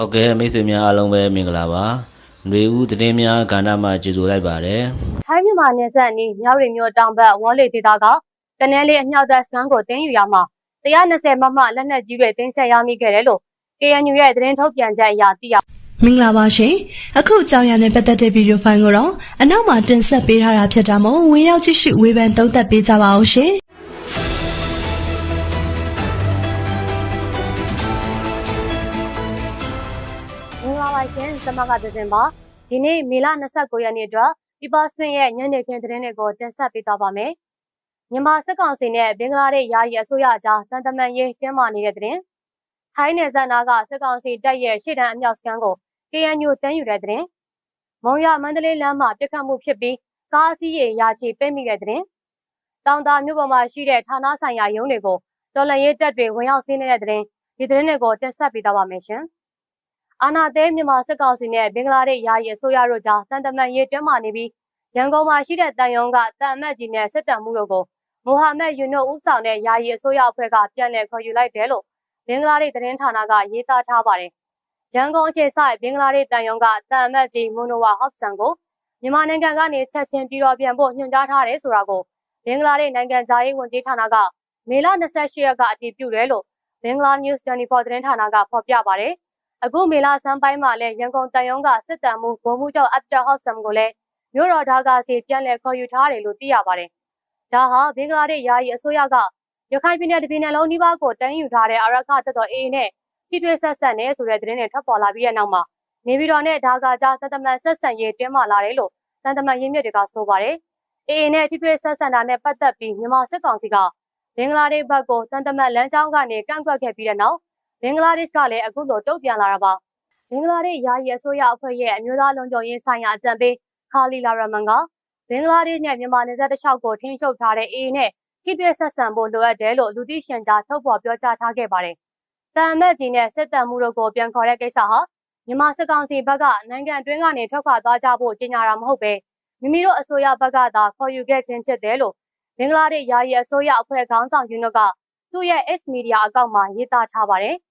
ဟုတ်ကဲ့မိတ်ဆွေများအားလုံးပဲမင်္ဂလာပါຫນွေဦးသတင်းများကဏ္ဍမှာကြိုဆိုလိုက်ပါတယ်ထိုင်းမြန်မာနယ်စပ်အနီးမြောက်ရီမြို့တောင်ဘက်ဝေါ်လေဒေသကတနဲလေးအမြောက်တပ်စခန်းကိုတင်းယူရမှာ120မမလက်နက်ကြီးတွေတင်းဆက်ရမိခဲ့တယ်လို့ KNU ရဲ့သတင်းထုတ်ပြန်ချက်အရသိရမင်္ဂလာပါရှင်အခုအကြောင်းအရာနဲ့ပတ်သက်တဲ့ဗီဒီယိုဖိုင်ကိုတော့အနောက်မှာတင်ဆက်ပေးထားတာဖြစ်တာမို့ဝင်ရောက်ကြည့်ရှုဝေဖန်သုံးသပ်ပေးကြပါအောင်ရှင် လာပါရှင်စမကဒဇင်ပါဒီနေ့မေလ29ရက်နေ့အတွက် People's Spin ရဲ့ညနေခင်းသတင်းတွေကိုတင်ဆက်ပေးသွားပါမယ်မြန်မာစစ်ကောင်စီနဲ့ဘင်္ဂလားဒေ့ရှ်ယာယီအစိုးရအကြားတန်တမန်ရေးတင်းမာနေတဲ့သတင်းထိုင်းနယ်စပ်နာကစစ်ကောင်စီတပ်ရဲ့ရှေ့တန်းအမြောက်စခန်းကို KNU တန်းယူတဲ့သတင်းမုံရမန္တလေးလမ်းမှာပြစ်ခတ်မှုဖြစ်ပြီးကားအစီးရေရာချီပိတ်မိတဲ့သတင်းတောင်တာမြို့ပေါ်မှာရှိတဲ့ဌာနဆိုင်ရာရုံးတွေကိုတော်လန်ရေးတပ်တွေဝင်ရောက်စီးနေတဲ့သတင်းဒီသတင်းတွေကိုတင်ဆက်ပေးသွားပါမယ်ရှင် အာနာသိမြန်မာစစ်ကောင်စီနဲ့ဘင်္ဂလားဒေ့ရှ်ယာယီအစိုးရတို့ကြားတန်တမန်ရေးတွန်းမာနေပြီးရန်ကုန်မှာရှိတဲ့တန်ယုံကတန်အမတ်ကြီးနဲ့စစ်တပ်မှုတို့ကိုမိုဟာမက်ယူနုဦးဆောင်တဲ့ယာယီအစိုးရအဖွဲ့ကပြန်လည်ခေါ်ယူလိုက်တယ်လို့ဘင်္ဂလားဒေ့ရှ်သတင်းဌာနကရေးသားထားပါတယ်။ရန်ကုန်အခြေစိုက်ဘင်္ဂလားဒေ့ရှ်တန်ယုံကတန်အမတ်ကြီးမိုနိုဝါဟော့ဆန်ကိုမြန်မာနိုင်ငံကနေချက်ချင်းပြည်တော်ပြန်ဖို့ညွှန်ကြားထားတယ်ဆိုတာကိုဘင်္ဂလားဒေ့ရှ်နိုင်ငံသားရေးဝန်ကြီးဌာနကမေလ28ရက်ကအတည်ပြုတယ်လို့ဘင်္ဂလား News 24သတင်းဌာနကဖော်ပြပါတယ်။ အခုမေလာစမ်းပိုင်းမှာလည်းရန်ကုန်တန်ယုံကစစ်တမ်းမှုဗိုလ်မှူးချုပ်အပ်တာဟော့ဆမ်ကိုလည်းမြို့တော်ဒါကာစီပြန်လည်ခေါ်ယူထားတယ်လို့သိရပါတယ်။ဒါဟာဘင်္ဂလားဒေ့ရှ်ယာယီအစိုးရကရခိုင်ပြည်နယ်တစ်ပြည်နယ်လုံးနှိပါကိုတန်းယူထားတဲ့အာရခတပ်တော် AA နဲ့ထိတွေ့ဆက်ဆက်နေဆိုတဲ့သတင်းတွေထွက်ပေါ်လာပြီးတဲ့နောက်မှာနေပြည်တော်နဲ့ဒါကာကြားတသမန်ဆက်ဆံရေးတင်းမာလာတယ်လို့တန်တမန်ရင်းမြစ်တွေကဆိုပါတယ်။ AA နဲ့ထိတွေ့ဆက်ဆံတာနဲ့ပတ်သက်ပြီးမြန်မာစစ်ကောင်စီကဘင်္ဂလားဒေ့ရှ်ဘက်ကိုတန်တမန်လမ်းကြောင်းကနေကန့်ကွက်ခဲ့ပြီးတဲ့နောက် ဘင်္ဂလားဒေ့ရှ်ကလည်းအခုလိုတုံ့ပြန်လာတာပါဘင်္ဂလားဒေ့ရှ်ယာယီအစိုးရအဖွဲ့ရဲ့အမျိုးသားလုံခြုံရေးဆိုင်ရာအကြံပေးခါလီလာရမန်ကဘင်္ဂလားဒေ့ရှ်နဲ့မြန်မာနယ်စပ်တစ်လျှောက်ကိုထိန်းချုပ်ထားတဲ့ AA နဲ့ထိတွေ့ဆက်ဆံဖို့လိုအပ်တယ်လို့လူသိရှင်ကြားထုတ်ဖော်ပြောကြားထားခဲ့ပါတယ်။တန်အမတ်ကြီးနဲ့စစ်တပ်မှုတို့ကိုပြန်ခေါ်တဲ့ကိစ္စဟာမြန်မာစစ်ကောင်စီဘက်ကနိုင်ငံတွင်းကနေထွက်ခွာသွားကြဖို့ကြေညာတာမဟုတ်ပဲမိမိတို့အစိုးရဘက်ကသာခေါ်ယူခဲ့ခြင်းဖြစ်တယ်လို့ဘင်္ဂလားဒေ့ရှ်ယာယီအစိုးရအဖွဲ့ခေါင်းဆောင်ယူနုကသူ့ရဲ့ X Media အကောင့်မှာရေးသားထားပါတယ်။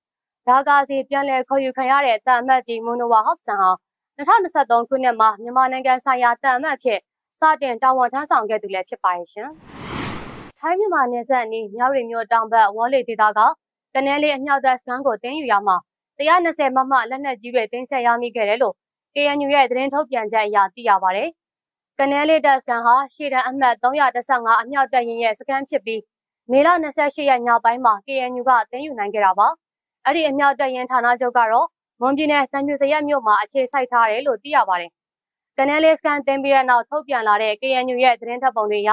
ဒါကာစီပြန်လည်ခေါ်ယူခံရတဲ့တန်အမတ်ကြီးမိုနိုဝါဟော့ဆန်ဟာ2023ခုနှစ်မှာမြန်မာနိုင်ငံဆိုင်ရာတန်အမတ်ဖြစ်စတင်တာဝန်ထမ်းဆောင်ခဲ့သူလည်းဖြစ်ပါရဲ့ရှင်။ထိုင်းမြန်မာနယ်စပ်အနီးမြောက်ရီမြို့တောင်ဘက်ဝေါ်လေဒေသကတနဲလေးအမြောက်တပ်စခန်းကိုတင်းယူရမှာ120မမလက်နက်ကြီးတွေတင်းဆက်ရမိခဲ့တယ်လို့ KNU ရဲ့သတင်းထုတ်ပြန်ချက်အရသိရပါတယ်။ကနဲလေးတပ်စခန်းဟာရှေ့တန်းအမှတ်315အမြောက်တပ်ရင်ရဲ့စခန်းဖြစ်ပြီးမေလ28ရက်ညပိုင်းမှာ KNU ကတင်းယူနိုင်ခဲ့တာပါ။ အဲ့ဒီအမြောက်တပ်ရင်ဌာနချုပ်ကတော့မွန်ပြည်နယ်တန်ပြူစရက်မြို့မှာအခြေစိုက်ထားတယ်လို့သိရပါတယ်။ကနဲလေးစကန်တင်ပြီးတဲ့နောက်ထုတ်ပြန်လာတဲ့ KNU ရဲ့သတင်းထပ်ပုံတွေအရ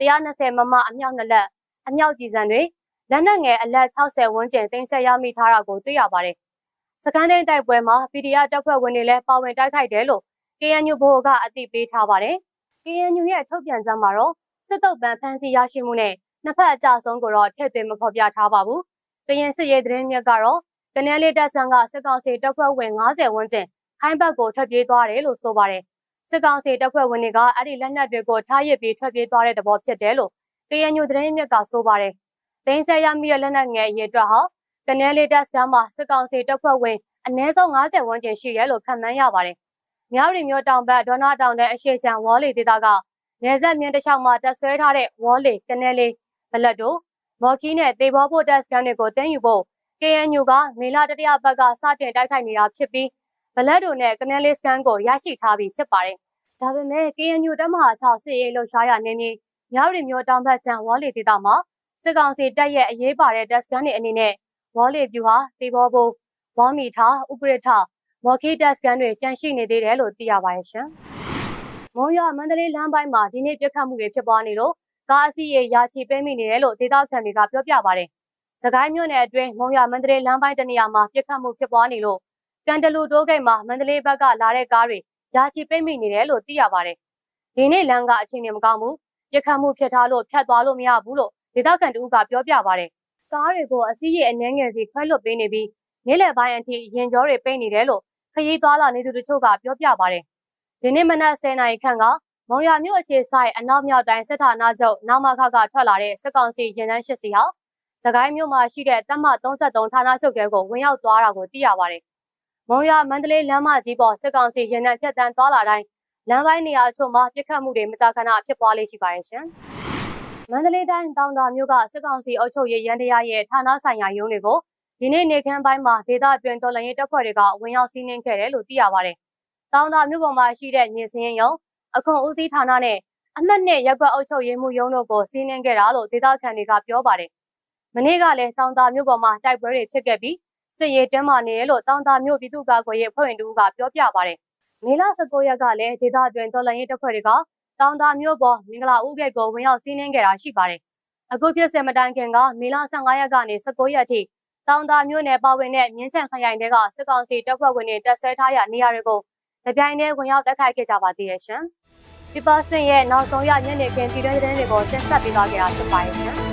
120မမအမြောက်နှစ်လက်အမြောက်ကြီးစံတွေလက်နက်ငယ်အလက်60ဝန်းကျင်တင်ဆက်ရမိထားတာကိုတွေ့ရပါတယ်။စကန်တိန်တိုက်ပွဲမှာ PDF တပ်ဖွဲ့ဝင်တွေလည်းပါဝင်တိုက်ခိုက်တယ်လို့ KNU ဘို့ကအသိပေးထားပါတယ်။ KNU ရဲ့ထုတ်ပြန်ချက်မှာတော့စစ်တုပ်ပန်းဖမ်းဆီးရရှိမှုနဲ့နှစ်ဖက်အကြဆုံးကိုတော့ထည့်သွင်းမဖော်ပြထားပါဘူး။ ကရင်စစ်ရေးသတင်းမြတ်ကတော့တနင်္လာတပ်ဆန်ကစစ်ကောင်စီတပ်ဖွဲ့ဝင်90ဝန်းကျင်ခိုင်းဘက်ကိုထွက်ပြေးသွားတယ်လို့ဆိုပါတယ်။စစ်ကောင်စီတပ်ဖွဲ့ဝင်တွေကအဲ့ဒီလက်နက်တွေကိုထားရစ်ပြီးထွက်ပြေးသွားတဲ့သဘောဖြစ်တယ်လို့ KNU သတင်းမြတ်ကဆိုပါတယ်။တင်းဆက်ရမိတဲ့လက်နက်ငယ်အရေးအတွက်ဟာတနင်္လာတပ်ဆန်မှာစစ်ကောင်စီတပ်ဖွဲ့ဝင်အနည်းဆုံး90ဝန်းကျင်ရှိတယ်လို့ခန့်မှန်းရပါတယ်။မြောက်ရီမြို့တောင်ဘက်ဒေါနာတောင်တဲ့အရှိချံဝေါ်လီဒေသကနယ်စပ်မြင်းတစ်လျှောက်မှာတပ်ဆွဲထားတဲ့ဝေါ်လီကနဲလေးဘလက်တို့ မော်ခီနဲ့တေဘောဖို့တပ်စကန်တွေကိုတင်းယူဖို့ KNU ကမေလတတိယဘက်ကစတင်တိုက်ခိုက်နေတာဖြစ်ပြီးဘလက်တို့နဲ့ကနဲလေးစကန်ကိုရရှိထားပြီးဖြစ်ပါတယ်။ဒါပေမဲ့ KNU တပ်မဟာ6စစ်ရေးလှုပ်ရှားရနေမြေမြောက်ရီမြို့တောင်ဘက်ချံဝေါ်လီဒေသမှာစစ်ကောင်စီတပ်ရဲ့အရေးပါတဲ့တပ်စကန်တွေအနေနဲ့ဝေါ်လီပြူဟာတေဘောဖို့ဝေါ်မီထာဥပရထမော်ခီတပ်စကန်တွေကြန့်ရှိနေသေးတယ်လို့သိရပါရဲ့ရှင်။မုံရမန္တလေးလမ်းပိုင်းမှာဒီနေ့ပြတ်ခတ်မှုတွေဖြစ်ပွားနေလို့ ကားအစီးရေရာချီပေးမိနေတယ်လို့ဒေသခံတွေကပြောပြပါတယ်။စကိုင်းမြို့နယ်အတွင်းမုံရမန္တလေးလမ်းပိုင်းတနေရာမှာပြစ်ခတ်မှုဖြစ်ပွားနေလို့ကန်တလူတိုးဂိတ်မှာမန္တလေးဘက်ကလာတဲ့ကားတွေရာချီပိတ်မိနေတယ်လို့သိရပါတယ်။ဒီနေ့လမ်းကအခြေအနေမကောင်းဘူး။ပြစ်ခတ်မှုဖြစ်ထားလို့ဖြတ်သွားလို့မရဘူးလို့ဒေသခံတူကပြောပြပါတယ်။ကားတွေကိုအစည်းရေအနှဲငယ်စီခွဲလွတ်ပေးနေပြီးနေ့လယ်ပိုင်းအထိရင်ကျော်တွေပိတ်နေတယ်လို့ခရီးသွားလာနေသူတို့ကပြောပြပါတယ်။ဒီနေ့မနက်10:00နာရီခန့်က မုံရမြို့အခြေဆိုင်အနောက်မြောက်တိုင်းစစ်ဌာနချုပ်နောက်မခကထွက်လာတဲ့စစ်ကောင်စီရင်တန်းရှစ်စီဟာစကိုင်းမြို့မှာရှိတဲ့တပ်မ33ဌာနချုပ်ကကိုဝင်ရောက်သွားတာကိုသိရပါတယ်။မုံရမန္တလေးလမ်းမကြီးပေါ်စစ်ကောင်စီရင်နှံဖြတ်တန်းသွားလာတိုင်းလမ်းပိုင်းနေရာအချို့မှာပြစ်ခတ်မှုတွေမကြာခဏဖြစ်ပွားလေးရှိပါတယ်ရှင်။မန္တလေးတိုင်းတောင်သာမြို့ကစစ်ကောင်စီအုပ်ချုပ်ရေးရန်တရားရဲ့ဌာနဆိုင်ရာရုံးတွေကိုဒီနေ့နေခမ်းပိုင်းမှာဒေသအတွင်းတော်လှန်ရေးတပ်ဖွဲ့တွေကဝင်ရောက်စီးနင်းခဲ့တယ်လို့သိရပါတယ်။တောင်သာမြို့ပေါ်မှာရှိတဲ့မြေစင်းရုံ အခွန်ဦးစီးဌာနနဲ့အမှတ်နဲ့ရက်ကွက်အုပ်ချုပ်ရေးမှုရုံးတို့ကိုစီးနင်းခဲ့တာလို့ဒေသခံတွေကပြောပါတယ်။မနေ့ကလည်းတောင်သာမြို့ပေါ်မှာတိုက်ပွဲတွေဖြစ်ခဲ့ပြီးစစ်ရေးတင်းမာနေရလို့တောင်သာမြို့ပြည်သူ့ကာကွယ်ရေးအဖွဲ့ဝင်တို့ကပြောပြပါတယ်။မေလ19ရက်ကလည်းဒေသအတွင်းတော်လှန်ရေးတပ်ဖွဲ့တွေကတောင်သာမြို့ပေါ်မင်္ဂလာဦးဂိတ်ကိုဝင်ရောက်စီးနင်းခဲ့တာရှိပါတယ်။အခုဖြစ်စဉ်မတိုင်ခင်ကမေလ15ရက်ကနေ19ရက်ထိတောင်သာမြို့နယ်ပါဝင်တဲ့မြင်းချံခရိုင်တွေကစစ်ကောင်စီတပ်ဖွဲ့ဝင်တွေတပ်ဆဲထားရနေရာတွေကိုတပြိုင်တည်းဝင်ရောက်တိုက်ခိုက်ခဲ့ကြပါသေးရဲ့ရှင်။ People Spin ရဲ့နောက်ဆုံးရညနေခင်းပြည်တွင်းသတင်းတွေကိုတင်ဆက်ပေးသွားကြတာဖြစ်ပါတယ်ရှင်။